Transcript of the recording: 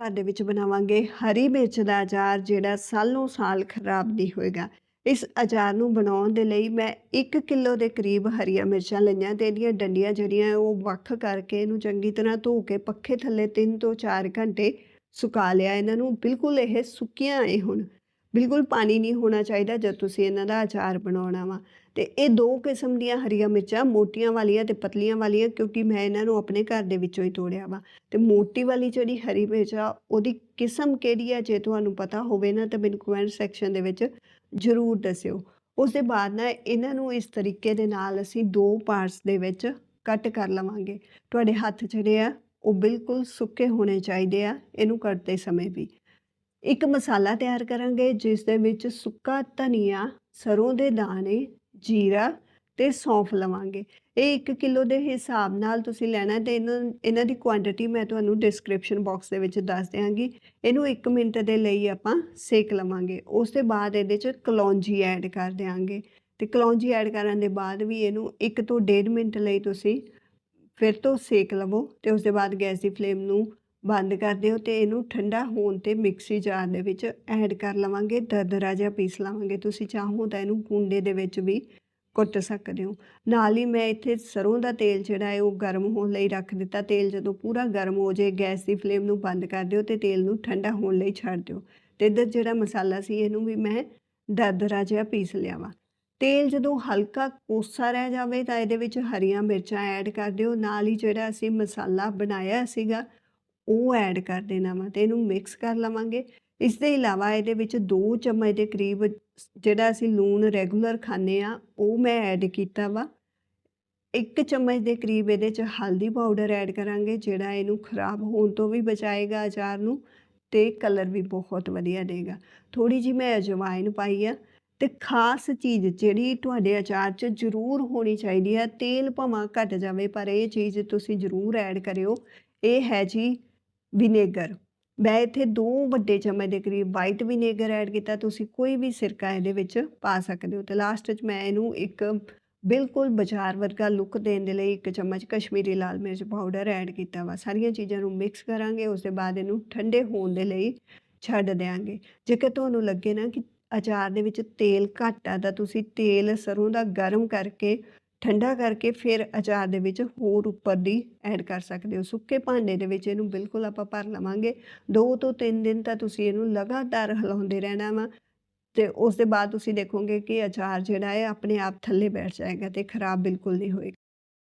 ਘਰ ਦੇ ਵਿੱਚ ਬਣਾਵਾਂਗੇ ਹਰੀ ਮਿਰਚ ਦਾ ਅਚਾਰ ਜਿਹੜਾ ਸਾਲੋਂ ਸਾਲ ਖਰਾਬ ਨਹੀਂ ਹੋਏਗਾ। ਇਸ ਅਚਾਰ ਨੂੰ ਬਣਾਉਣ ਦੇ ਲਈ ਮੈਂ 1 ਕਿਲੋ ਦੇ ਕਰੀਬ ਹਰੀਆਂ ਮਿਰਚਾਂ ਲਈਆਂ ਤੇ ਇਹਦੀਆਂ ਡੰਡੀਆਂ ਜਿਹੜੀਆਂ ਉਹ ਵੱਖ ਕਰਕੇ ਇਹਨੂੰ ਚੰਗੀ ਤਰ੍ਹਾਂ ਧੋ ਕੇ ਪੱਖੇ ਥੱਲੇ 3 ਤੋਂ 4 ਘੰਟੇ ਸੁਕਾ ਲਿਆ। ਇਹਨਾਂ ਨੂੰ ਬਿਲਕੁਲ ਇਹ ਸੁੱਕੀਆਂ ਆਏ ਹੁਣ। ਬਿਲਕੁਲ ਪਾਣੀ ਨਹੀਂ ਹੋਣਾ ਚਾਹੀਦਾ ਜਦ ਤੁਸੀਂ ਇਹਨਾਂ ਦਾ ਅਚਾਰ ਬਣਾਉਣਾ ਵਾ। ਤੇ ਇਹ ਦੋ ਕਿਸਮ ਦੀਆਂ ਹਰੀਆਂ ਮਿਰਚਾਂ, ਮੋਟੀਆਂ ਵਾਲੀਆਂ ਤੇ ਪਤਲੀਆਂ ਵਾਲੀਆਂ, ਕਿਉਂਕਿ ਮੈਂ ਇਹਨਾਂ ਨੂੰ ਆਪਣੇ ਘਰ ਦੇ ਵਿੱਚੋਂ ਹੀ ਤੋੜਿਆ ਵਾ। ਤੇ ਮੋਟੀ ਵਾਲੀ ਜਿਹੜੀ ਹਰੀ ਮਿਰਚ ਆ, ਉਹਦੀ ਕਿਸਮ ਕਿਹੜੀ ਆ ਜੇ ਤੁਹਾਨੂੰ ਪਤਾ ਹੋਵੇ ਨਾ, ਤਾਂ ਮੈਨੂੰ ਕਮੈਂਟ ਸੈਕਸ਼ਨ ਦੇ ਵਿੱਚ ਜ਼ਰੂਰ ਦੱਸਿਓ। ਉਸ ਦੇ ਬਾਅਦ ਨਾ ਇਹਨਾਂ ਨੂੰ ਇਸ ਤਰੀਕੇ ਦੇ ਨਾਲ ਅਸੀਂ ਦੋ ਪਾਰਟਸ ਦੇ ਵਿੱਚ ਕੱਟ ਕਰ ਲਵਾਂਗੇ। ਤੁਹਾਡੇ ਹੱਥ ਜਿਹੜੇ ਆ, ਉਹ ਬਿਲਕੁਲ ਸੁੱਕੇ ਹੋਣੇ ਚਾਹੀਦੇ ਆ, ਇਹਨੂੰ ਕੱਟਦੇ ਸਮੇਂ ਵੀ। ਇੱਕ ਮਸਾਲਾ ਤਿਆਰ ਕਰਾਂਗੇ, ਜਿਸ ਦੇ ਵਿੱਚ ਸੁੱਕਾ ਧਨੀਆ, ਸਰੋਂ ਦੇ ਦਾਣੇ, ਜੀਰਾ ਤੇ ਸੌਂਫ ਲਵਾਂਗੇ। ਇਹ 1 ਕਿਲੋ ਦੇ ਹਿਸਾਬ ਨਾਲ ਤੁਸੀਂ ਲੈਣਾ ਤੇ ਇਹਨਾਂ ਇਹਨਾਂ ਦੀ ਕੁਆਂਟੀਟੀ ਮੈਂ ਤੁਹਾਨੂੰ ਡਿਸਕ੍ਰਿਪਸ਼ਨ ਬਾਕਸ ਦੇ ਵਿੱਚ ਦੱਸ ਦਿਆਂਗੀ। ਇਹਨੂੰ 1 ਮਿੰਟ ਦੇ ਲਈ ਆਪਾਂ ਸੇਕ ਲਵਾਂਗੇ। ਉਸ ਤੋਂ ਬਾਅਦ ਇਹਦੇ 'ਚ ਕਲੌਂਜੀ ਐਡ ਕਰ ਦਿਆਂਗੇ। ਤੇ ਕਲੌਂਜੀ ਐਡ ਕਰਨ ਦੇ ਬਾਅਦ ਵੀ ਇਹਨੂੰ 1 ਤੋਂ 1.5 ਮਿੰਟ ਲਈ ਤੁਸੀਂ ਫਿਰ ਤੋਂ ਸੇਕ ਲਵੋ ਤੇ ਉਸ ਦੇ ਬਾਅਦ ਗੈਸ ਦੀ ਫਲੇਮ ਨੂੰ ਬੰਦ ਕਰ ਦਿਓ ਤੇ ਇਹਨੂੰ ਠੰਡਾ ਹੋਣ ਤੇ ਮਿਕਸੀ ਜਾਰ ਦੇ ਵਿੱਚ ਐਡ ਕਰ ਲਵਾਂਗੇ। ਦਰਦਰਾ ਜਿਹਾ ਪੀਸ ਲਵਾਂਗੇ। ਤੁਸੀਂ ਚਾਹੋ ਤਾਂ ਇਹਨੂੰ ਕੁੰਡੇ ਦੇ ਵਿੱਚ ਵੀ ਕੁੱਟ ਸਕਦੇ ਹੋ। ਨਾਲ ਹੀ ਮੈਂ ਇੱਥੇ ਸਰੋਂ ਦਾ ਤੇਲ ਜਿਹੜਾ ਹੈ ਉਹ ਗਰਮ ਹੋਣ ਲਈ ਰੱਖ ਦਿੱਤਾ। ਤੇਲ ਜਦੋਂ ਪੂਰਾ ਗਰਮ ਹੋ ਜਾਏ, ਗੈਸ ਦੀ ਫਲੇਮ ਨੂੰ ਬੰਦ ਕਰ ਦਿਓ ਤੇ ਤੇਲ ਨੂੰ ਠੰਡਾ ਹੋਣ ਲਈ ਛੱਡ ਦਿਓ। ਤੇ ਇੱਧਰ ਜਿਹੜਾ ਮਸਾਲਾ ਸੀ ਇਹਨੂੰ ਵੀ ਮੈਂ ਦਰਦਰਾ ਜਿਹਾ ਪੀਸ ਲਿਆ ਵਾ। ਤੇਲ ਜਦੋਂ ਹਲਕਾ ਕੋਸਾ ਰਹਿ ਜਾਵੇ ਤਾਂ ਇਹਦੇ ਵਿੱਚ ਹਰੀਆਂ ਮਿਰਚਾਂ ਐਡ ਕਰ ਦਿਓ। ਨਾਲ ਹੀ ਜਿਹੜਾ ਅਸੀਂ ਮਸਾਲਾ ਬਣਾਇਆ ਸੀਗਾ ਉਹ ਐਡ ਕਰ ਦੇਣਾ ਵਾ ਤੇ ਇਹਨੂੰ ਮਿਕਸ ਕਰ ਲਵਾਂਗੇ। ਇਸ ਦੇ ਇਲਾਵਾ ਇਹਦੇ ਵਿੱਚ 2 ਚਮਚ ਦੇ ਕਰੀਬ ਜਿਹੜਾ ਅਸੀਂ ਲੂਣ ਰੈਗੂਲਰ ਖਾਂਦੇ ਆ ਉਹ ਮੈਂ ਐਡ ਕੀਤਾ ਵਾ। 1 ਚਮਚ ਦੇ ਕਰੀਬ ਇਹਦੇ 'ਚ ਹਲਦੀ ਪਾਊਡਰ ਐਡ ਕਰਾਂਗੇ, ਜਿਹੜਾ ਇਹਨੂੰ ਖਰਾਬ ਹੋਣ ਤੋਂ ਵੀ ਬਚਾਏਗਾ ਅਚਾਰ ਨੂੰ ਤੇ ਕਲਰ ਵੀ ਬਹੁਤ ਵਧੀਆ ਦੇਗਾ। ਥੋੜੀ ਜੀ ਮੈਂ ਅਜਵਾਇਨ ਪਾਈ ਆ ਤੇ ਖਾਸ ਚੀਜ਼ ਜਿਹੜੀ ਤੁਹਾਡੇ ਅਚਾਰ 'ਚ ਜ਼ਰੂਰ ਹੋਣੀ ਚਾਹੀਦੀ ਹੈ ਤੇਲ ਭਾਵੇਂ ਘਟ ਜਾਵੇ, ਪਰ ਇਹ ਚੀਜ਼ ਤੁਸੀਂ ਜ਼ਰੂਰ ਐਡ ਕਰਿਓ। ਇਹ ਹੈ ਜੀ ਵਿਨੇਗਰ। ਮੈਂ ਇੱਥੇ 2 ਵੱਡੇ ਚਮਚ ਦੇ ਕਰੀਬ ਵਾਈਟ ਵਿਨੇਗਰ ਐਡ ਕੀਤਾ। ਤੁਸੀਂ ਕੋਈ ਵੀ ਸਿਰਕਾ ਇਹਦੇ ਵਿੱਚ ਪਾ ਸਕਦੇ ਹੋ। ਤੇ ਲਾਸਟ 'ਚ ਮੈਂ ਇਹਨੂੰ ਇੱਕ ਬਿਲਕੁਲ ਬਾਜ਼ਾਰ ਵਰਗਾ ਲੁੱਕ ਦੇਣ ਦੇ ਲਈ ਇੱਕ ਚਮਚ ਕਸ਼ਮੀਰੀ ਲਾਲ ਮਿਰਚ ਪਾਊਡਰ ਐਡ ਕੀਤਾ ਵਾ। ਸਾਰੀਆਂ ਚੀਜ਼ਾਂ ਨੂੰ ਮਿਕਸ ਕਰਾਂਗੇ। ਉਸ ਦੇ ਬਾਅਦ ਇਹਨੂੰ ਠੰਡੇ ਹੋਣ ਦੇ ਲਈ ਛੱਡ ਦਿਆਂਗੇ। ਜੇਕਰ ਤੁਹਾਨੂੰ ਲੱਗੇ ਨਾ ਕਿ ਅਚਾਰ ਦੇ ਵਿੱਚ ਤੇਲ ਘੱਟ ਆ, ਤਾਂ ਤੁਸੀਂ ਤੇਲ ਸਰੋਂ ਦਾ ਗਰਮ ਕਰਕੇ ਠੰਡਾ ਕਰਕੇ ਫਿਰ ਅਚਾਰ ਦੇ ਵਿੱਚ ਹੋਰ ਉੱਪਰ ਦੀ ਐਡ ਕਰ ਸਕਦੇ ਹੋ। ਸੁੱਕੇ ਭਾਂਡੇ ਦੇ ਵਿੱਚ ਇਹਨੂੰ ਬਿਲਕੁਲ ਆਪਾਂ ਭਰ ਲਵਾਂਗੇ। 2 ਤੋਂ 3 ਦਿਨ ਤਾਂ ਤੁਸੀਂ ਇਹਨੂੰ ਲਗਾਤਾਰ ਹਿਲਾਉਂਦੇ ਰਹਿਣਾ ਵਾ ਤੇ ਉਸ ਦੇ ਬਾਅਦ ਤੁਸੀਂ ਦੇਖੋਗੇ ਕਿ ਅਚਾਰ ਜਿਹੜਾ ਹੈ ਆਪਣੇ ਆਪ ਥੱਲੇ ਬੈਠ ਜਾਏਗਾ ਤੇ ਖਰਾਬ ਬਿਲਕੁਲ ਨਹੀਂ ਹੋਏਗਾ।